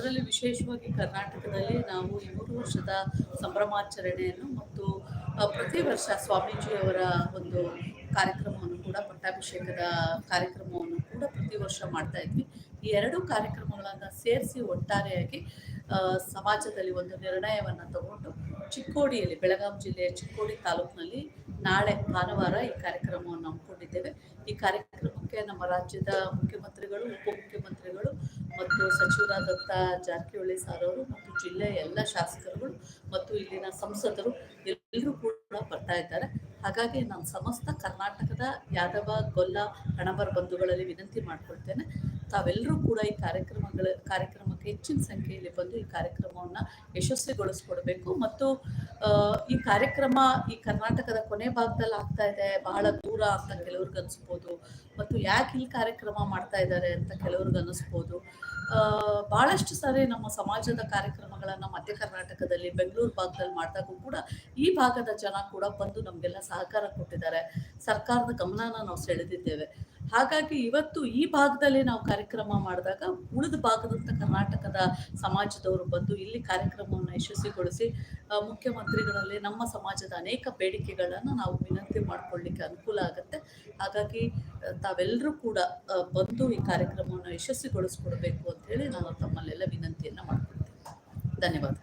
ಅದರಲ್ಲಿ ವಿಶೇಷವಾಗಿ ಕರ್ನಾಟಕದಲ್ಲಿ ನಾವು ಈ ಮೂರು ವರ್ಷದ ಸಂಭ್ರಮಾಚರಣೆಯನ್ನು ಮತ್ತು ಪ್ರತಿ ವರ್ಷ ಸ್ವಾಮೀಜಿಯವರ ಒಂದು ಕಾರ್ಯಕ್ರಮವನ್ನು ಕೂಡ, ಪಟ್ಟಾಭಿಷೇಕದ ಕಾರ್ಯಕ್ರಮವನ್ನು ಕೂಡ ಪ್ರತಿ ವರ್ಷ ಮಾಡ್ತಾ ಇದ್ವಿ. ಈ ಎರಡು ಕಾರ್ಯಕ್ರಮಗಳನ್ನು ಸೇರಿಸಿ ಒಟ್ಟಾರೆಯಾಗಿ ಸಮಾಜದಲ್ಲಿ ಒಂದು ನಿರ್ಣಯವನ್ನು ತಗೊಂಡು ಚಿಕ್ಕೋಡಿಯಲ್ಲಿ, ಬೆಳಗಾಂ ಜಿಲ್ಲೆಯ ಚಿಕ್ಕೋಡಿ ತಾಲೂಕಿನಲ್ಲಿ ನಾಳೆ ಭಾನುವಾರ ಈ ಕಾರ್ಯಕ್ರಮವನ್ನು ಹಮ್ಮಿಕೊಂಡಿದ್ದೇವೆ. ಈ ಕಾರ್ಯಕ್ರಮಕ್ಕೆ ನಮ್ಮ ರಾಜ್ಯದ ಮುಖ್ಯಮಂತ್ರಿಗಳು, ಉಪಮುಖ್ಯಮಂತ್ರಿಗಳು ಮತ್ತು ಸಚಿವರಾದಂಥ ಜಾರಕಿಹೊಳಿ ಸಾರ್ ಅವರು ಮತ್ತು ಜಿಲ್ಲೆಯ ಎಲ್ಲ ಶಾಸಕರುಗಳು ಮತ್ತು ಇಲ್ಲಿನ ಸಂಸದರು ಎಲ್ಲರೂ ಕೂಡ ಬರ್ತಾ ಇದ್ದಾರೆ. ಹಾಗಾಗಿ ನಾನು ಸಮಸ್ತ ಕರ್ನಾಟಕದ ಯಾದವ, ಗೊಲ್ಲ, ಹಣಬರ ಬಂಧುಗಳಲ್ಲಿ ವಿನಂತಿ ಮಾಡ್ಕೊಳ್ತೇನೆ. ತಾವೆಲ್ಲರೂ ಕೂಡ ಈ ಕಾರ್ಯಕ್ರಮಗಳ, ಕಾರ್ಯಕ್ರಮಕ್ಕೆ ಹೆಚ್ಚಿನ ಸಂಖ್ಯೆಯಲ್ಲಿ ಬಂದು ಈ ಕಾರ್ಯಕ್ರಮವನ್ನು ಯಶಸ್ವಿಗೊಳಿಸ್ಕೊಡ್ಬೇಕು ಮತ್ತು ಈ ಕಾರ್ಯಕ್ರಮ ಈ ಕರ್ನಾಟಕದ ಕೊನೆ ಭಾಗದಲ್ಲಿ ಆಗ್ತಾ ಇದೆ, ಬಹಳ ದೂರ ಅಂತ ಕೆಲವ್ರಿಗೆ ಅನಿಸ್ಬೋದು. ಮತ್ತು ಯಾಕೆ ಇಲ್ಲಿ ಕಾರ್ಯಕ್ರಮ ಮಾಡ್ತಾ ಇದ್ದಾರೆ ಅಂತ ಕೆಲವ್ರಿಗೆ ಅನಿಸ್ಬೋದು. ಬಹಳಷ್ಟು ಸಾರಿ ನಮ್ಮ ಸಮಾಜದ ಕಾರ್ಯಕ್ರಮಗಳನ್ನು ಮಧ್ಯ ಕರ್ನಾಟಕದಲ್ಲಿ, ಬೆಂಗಳೂರು ಭಾಗದಲ್ಲಿ ಮಾಡಿದಾಗೂ ಕೂಡ ಈ ಭಾಗದ ಜನ ಕೂಡ ಬಂದು ನಮಗೆಲ್ಲ ಸಹಕಾರ ಕೊಟ್ಟಿದ್ದಾರೆ. ಸರ್ಕಾರದ ಗಮನನ ನಾವು ಸೆಳೆದಿದ್ದೇವೆ. ಹಾಗಾಗಿ ಇವತ್ತು ಈ ಭಾಗದಲ್ಲಿ ನಾವು ಕಾರ್ಯಕ್ರಮ ಮಾಡಿದಾಗ ಉಳಿದ ಭಾಗದಂತ ಕರ್ನಾಟಕದ ಸಮಾಜದವರು ಬಂದು ಇಲ್ಲಿ ಕಾರ್ಯಕ್ರಮವನ್ನು ಯಶಸ್ವಿಗೊಳಿಸಿ ಮುಖ್ಯಮಂತ್ರಿಗಳಲ್ಲಿ ನಮ್ಮ ಸಮಾಜದ ಅನೇಕ ಬೇಡಿಕೆಗಳನ್ನು ನಾವು ವಿನಂತಿ ಮಾಡಿಕೊಳ್ಳಿಕ್ಕೆ ಅನುಕೂಲ ಆಗುತ್ತೆ. ಹಾಗಾಗಿ ತಾವೆಲ್ಲರೂ ಕೂಡ ಬಂದು ಈ ಕಾರ್ಯಕ್ರಮವನ್ನು ಯಶಸ್ವಿಗೊಳಿಸ್ಕೊಡ್ಬೇಕು ಅಂತ ಹೇಳಿ ನಾನು ತಮ್ಮಲ್ಲೆಲ್ಲ ವಿನಂತಿಯನ್ನು ಮಾಡ್ಕೊಳ್ತೀನಿ. ಧನ್ಯವಾದ.